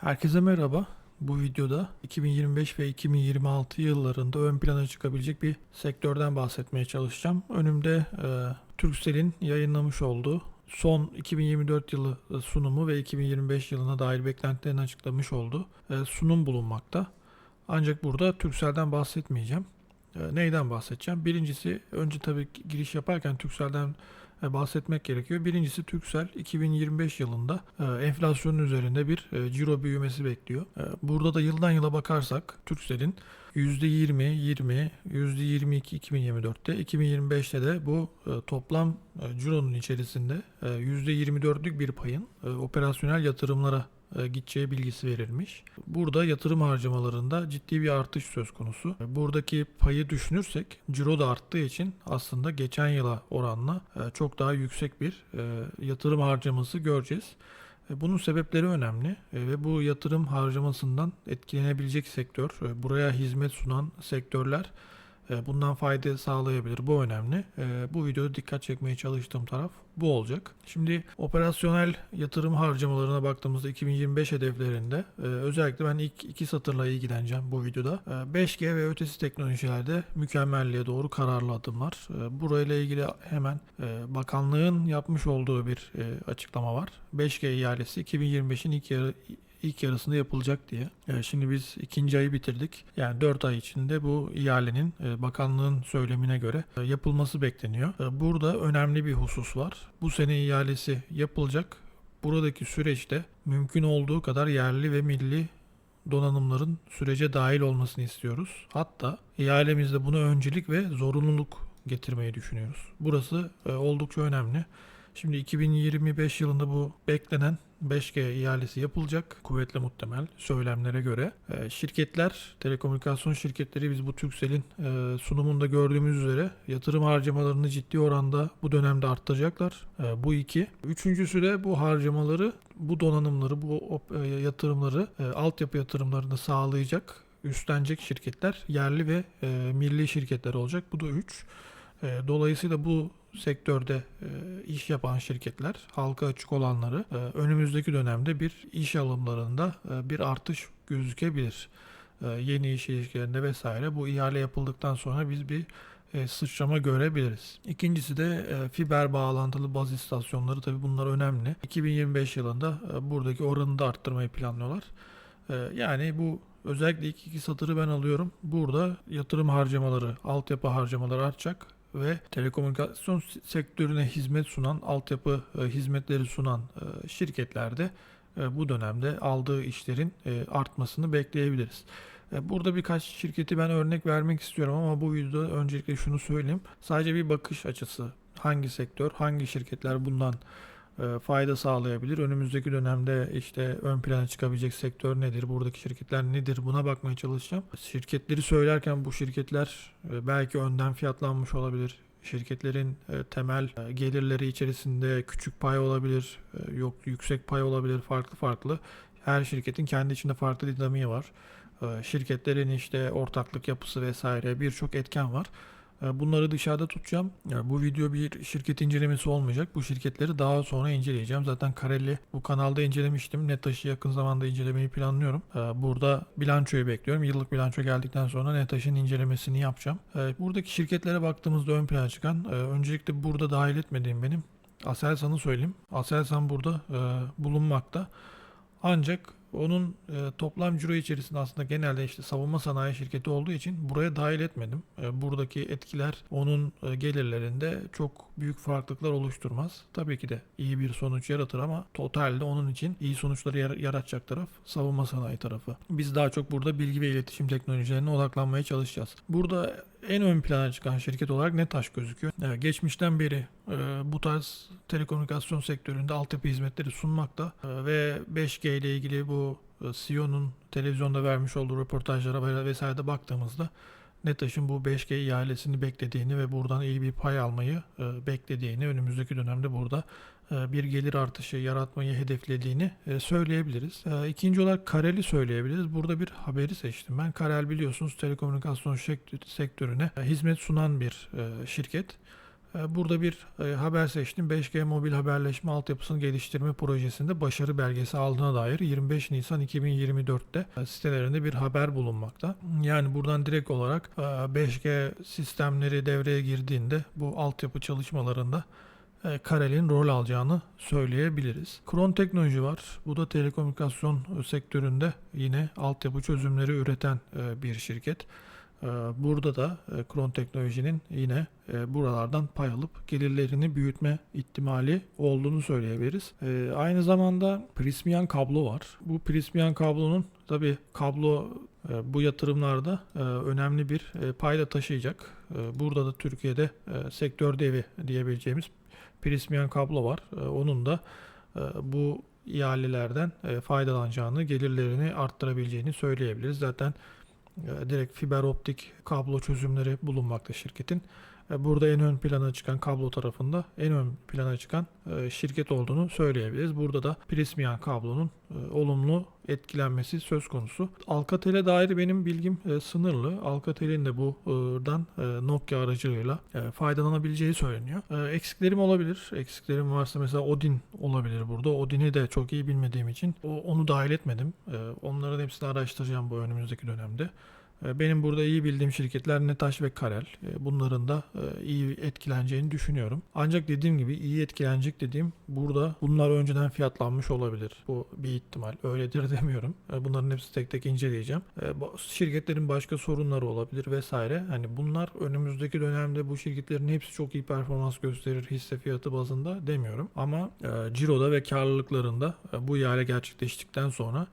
Herkese merhaba. Bu videoda 2025 ve 2026 yıllarında ön plana çıkabilecek bir sektörden bahsetmeye çalışacağım. Önümde e, Turkcell'in yayınlamış olduğu son 2024 yılı sunumu ve 2025 yılına dair beklentilerini açıklamış olduğu e, sunum bulunmakta. Ancak burada Turkcell'den bahsetmeyeceğim. E, neyden bahsedeceğim? Birincisi önce tabii giriş yaparken Turkcell'den e, bahsetmek gerekiyor. Birincisi Turkcell 2025 yılında e, enflasyonun üzerinde bir e, ciro büyümesi bekliyor. E, Burada da yıldan yıla bakarsak Turkcell'in %20, 20, %22 2024'te, 2025'te de bu e, toplam e, cironun içerisinde e, %24'lük bir payın e, operasyonel yatırımlara e, gideceği bilgisi verilmiş. Burada yatırım harcamalarında ciddi bir artış söz konusu. Buradaki payı düşünürsek ciro da arttığı için aslında geçen yıla oranla e, çok daha yüksek bir e, yatırım harcaması göreceğiz. E, Bunun sebepleri önemli e, ve bu yatırım harcamasından etkilenebilecek sektör, e, buraya hizmet sunan sektörler e, bundan fayda sağlayabilir. Bu önemli. E, Bu videoda dikkat çekmeye çalıştığım taraf bu olacak. Şimdi operasyonel yatırım harcamalarına baktığımızda 2025 hedeflerinde e, özellikle ben ilk iki satırla ilgileneceğim bu videoda. E, 5G ve ötesi teknolojilerde mükemmelliğe doğru kararlı adımlar. E, Burayla ilgili hemen e, bakanlığın yapmış olduğu bir e, açıklama var. 5G ihalesi 2025'in ilk yarı ilk yarısında yapılacak diye. E, Şimdi biz ikinci ayı bitirdik. Yani 4 ay içinde bu ihalenin e, bakanlığın söylemine göre e, yapılması bekleniyor. E, Burada önemli bir husus var. Bu sene ihalesi yapılacak. Buradaki süreçte mümkün olduğu kadar yerli ve milli donanımların sürece dahil olmasını istiyoruz. Hatta ihalemizde buna öncelik ve zorunluluk getirmeyi düşünüyoruz. Burası oldukça önemli. Şimdi 2025 yılında bu beklenen 5G ihalesi yapılacak. Kuvvetle muhtemel söylemlere göre. E, şirketler, telekomünikasyon şirketleri biz bu Türksel'in e, sunumunda gördüğümüz üzere yatırım harcamalarını ciddi oranda bu dönemde arttıracaklar. E, bu iki. Üçüncüsü de bu harcamaları, bu donanımları, bu e, yatırımları, e, altyapı yatırımlarını sağlayacak üstlenecek şirketler yerli ve e, milli şirketler olacak. Bu da 3. Dolayısıyla bu sektörde e, iş yapan şirketler, halka açık olanları e, önümüzdeki dönemde bir iş alımlarında e, bir artış gözükebilir. E, Yeni iş ilişkilerinde vesaire bu ihale yapıldıktan sonra biz bir e, sıçrama görebiliriz. İkincisi de e, fiber bağlantılı baz istasyonları tabii bunlar önemli. 2025 yılında e, buradaki oranı da arttırmayı planlıyorlar. E, Yani bu özellikle ilk iki satırı ben alıyorum. Burada yatırım harcamaları, altyapı harcamaları artacak ve telekomünikasyon sektörüne hizmet sunan, altyapı e, hizmetleri sunan e, şirketlerde e, bu dönemde aldığı işlerin artmasını bekleyebiliriz. Burada birkaç şirketi ben örnek vermek istiyorum ama bu videoda öncelikle şunu söyleyeyim. Sadece bir bakış açısı. Hangi sektör, hangi şirketler bundan fayda sağlayabilir? Önümüzdeki dönemde işte ön plana çıkabilecek sektör nedir? Buradaki şirketler nedir? Buna bakmaya çalışacağım. Şirketleri söylerken bu şirketler e, belki önden fiyatlanmış olabilir. Şirketlerin e, temel e, gelirleri içerisinde küçük pay olabilir, e, yok yüksek pay olabilir, farklı farklı. Her şirketin kendi içinde farklı dinamiği var. E, Şirketlerin işte ortaklık yapısı vesaire birçok etken var. E, Bunları dışarıda tutacağım. Yani bu video bir şirket incelemesi olmayacak. Bu şirketleri daha sonra inceleyeceğim. Zaten Kareli bu kanalda incelemiştim. Netaş'ı yakın zamanda incelemeyi planlıyorum. E, Burada bilançoyu bekliyorum. Yıllık bilanço geldikten sonra Netaş'ın incelemesini yapacağım. E, Buradaki şirketlere baktığımızda ön plana çıkan, öncelikle burada dahil etmediğim benim Aselsan'ı söyleyeyim. Aselsan burada bulunmakta. Ancak onun e, toplam ciro içerisinde aslında genelde işte savunma sanayi şirketi olduğu için buraya dahil etmedim. E, buradaki etkiler onun e, gelirlerinde çok büyük farklılıklar oluşturmaz. Tabii ki de iyi bir sonuç yaratır ama totalde onun için iyi sonuçları yar- yaratacak taraf savunma sanayi tarafı. Biz daha çok burada bilgi ve iletişim teknolojilerine odaklanmaya çalışacağız. Burada en ön plana çıkan şirket olarak Netaş gözüküyor. E, geçmişten beri e, bu tarz telekomünikasyon sektöründe altyapı hizmetleri sunmakta E, ve 5G ile ilgili bu e, CEO'nun televizyonda vermiş olduğu röportajlara ve- vesairede baktığımızda Netaş'ın bu 5G ihalesini beklediğini ve buradan iyi bir pay almayı e, beklediğini, önümüzdeki dönemde burada e, bir gelir artışı yaratmayı hedeflediğini söyleyebiliriz. İkinci olarak Karel'i söyleyebiliriz. Burada bir haberi seçtim. Ben Karel biliyorsunuz telekomünikasyon sektörüne hizmet sunan bir şirket. E, Burada bir e, haber seçtim. 5G mobil haberleşme altyapısını geliştirme projesinde başarı belgesi aldığına dair 25 Nisan 2024'te e, sitelerinde bir haber bulunmakta. Yani buradan direkt olarak e, 5G sistemleri devreye girdiğinde bu altyapı çalışmalarında e, Karel'in rol alacağını söyleyebiliriz. Kron Teknoloji var. Bu da telekomünikasyon e, sektöründe yine altyapı çözümleri üreten e, bir şirket. E, Burada da e, Kron Teknoloji'nin yine e, buralardan pay alıp gelirlerini büyütme ihtimali olduğunu söyleyebiliriz. E, Aynı zamanda Prismian kablo var. Bu Prismian kablonun tabi kablo e, bu yatırımlarda önemli bir payda taşıyacak. Burada da Türkiye'de sektör devi diyebileceğimiz Prismian kablo var. Onun da bu ihalelerden faydalanacağını, gelirlerini arttırabileceğini söyleyebiliriz. Zaten direkt fiber optik kablo çözümleri bulunmakta şirketin. E, Burada en ön plana çıkan kablo tarafında en ön plana çıkan e, şirket olduğunu söyleyebiliriz. Burada da Prismian kablonun e, olumlu etkilenmesi söz konusu. Alcatel'e dair benim bilgim sınırlı. Alcatel'in de buradan Nokia aracılığıyla faydalanabileceği söyleniyor. Eksiklerim olabilir. Eksiklerim varsa mesela Odin olabilir burada. Odin'i de çok iyi bilmediğim için onu dahil etmedim. Onların hepsini araştıracağım bu önümüzdeki dönemde. E, Benim burada iyi bildiğim şirketler Netaş ve Karel. E, Bunların da e, iyi etkileneceğini düşünüyorum. Ancak dediğim gibi iyi etkilenecek dediğim burada bunlar önceden fiyatlanmış olabilir. Bu bir ihtimal. Öyledir demiyorum. Bunların hepsi tek tek inceleyeceğim. Şirketlerin başka sorunları olabilir vesaire. Hani bunlar önümüzdeki dönemde bu şirketlerin hepsi çok iyi performans gösterir hisse fiyatı bazında demiyorum. Ama ciroda ve karlılıklarında bu ihale gerçekleştikten sonra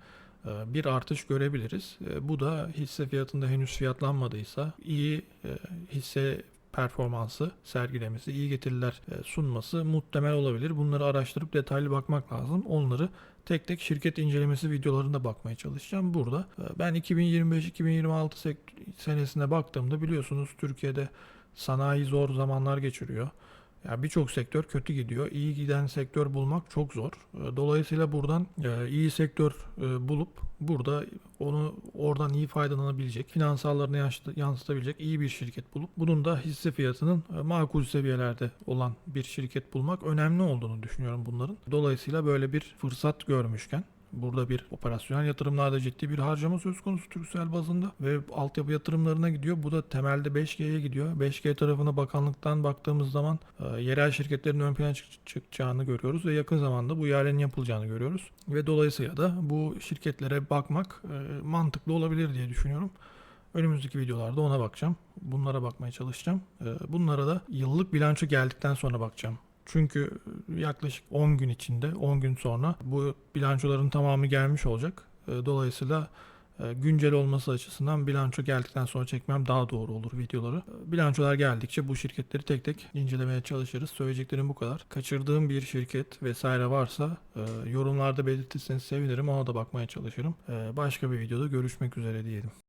bir artış görebiliriz. E, Bu da hisse fiyatında henüz fiyatlanmadıysa iyi e, hisse performansı sergilemesi, iyi getiriler e, sunması muhtemel olabilir. Bunları araştırıp detaylı bakmak lazım. Onları tek tek şirket incelemesi videolarında bakmaya çalışacağım. Burada e, ben 2025-2026 sek- senesine baktığımda biliyorsunuz Türkiye'de sanayi zor zamanlar geçiriyor. Ya birçok sektör kötü gidiyor. İyi giden sektör bulmak çok zor. E, Dolayısıyla buradan e, iyi sektör e, bulup burada onu oradan iyi faydalanabilecek, finansallarını yansıt- yansıtabilecek iyi bir şirket bulup bunun da hisse fiyatının makul seviyelerde olan bir şirket bulmak önemli olduğunu düşünüyorum bunların. Dolayısıyla böyle bir fırsat görmüşken Burada bir operasyonel yatırımlarda ciddi bir harcama söz konusu Türksel bazında ve altyapı yatırımlarına gidiyor. Bu da temelde 5G'ye gidiyor. 5G tarafına bakanlıktan baktığımız zaman e, yerel şirketlerin ön plana çık- çıkacağını görüyoruz ve yakın zamanda bu ihalenin yapılacağını görüyoruz. Ve dolayısıyla da bu şirketlere bakmak e, mantıklı olabilir diye düşünüyorum. Önümüzdeki videolarda ona bakacağım. Bunlara bakmaya çalışacağım. E, Bunlara da yıllık bilanço geldikten sonra bakacağım. Çünkü yaklaşık 10 gün içinde, 10 gün sonra bu bilançoların tamamı gelmiş olacak. E, Dolayısıyla e, güncel olması açısından bilanço geldikten sonra çekmem daha doğru olur videoları. E, Bilançolar geldikçe bu şirketleri tek tek incelemeye çalışırız. Söyleyeceklerim bu kadar. Kaçırdığım bir şirket vesaire varsa e, yorumlarda belirtirseniz sevinirim. Ona da bakmaya çalışırım. E, Başka bir videoda görüşmek üzere diyelim.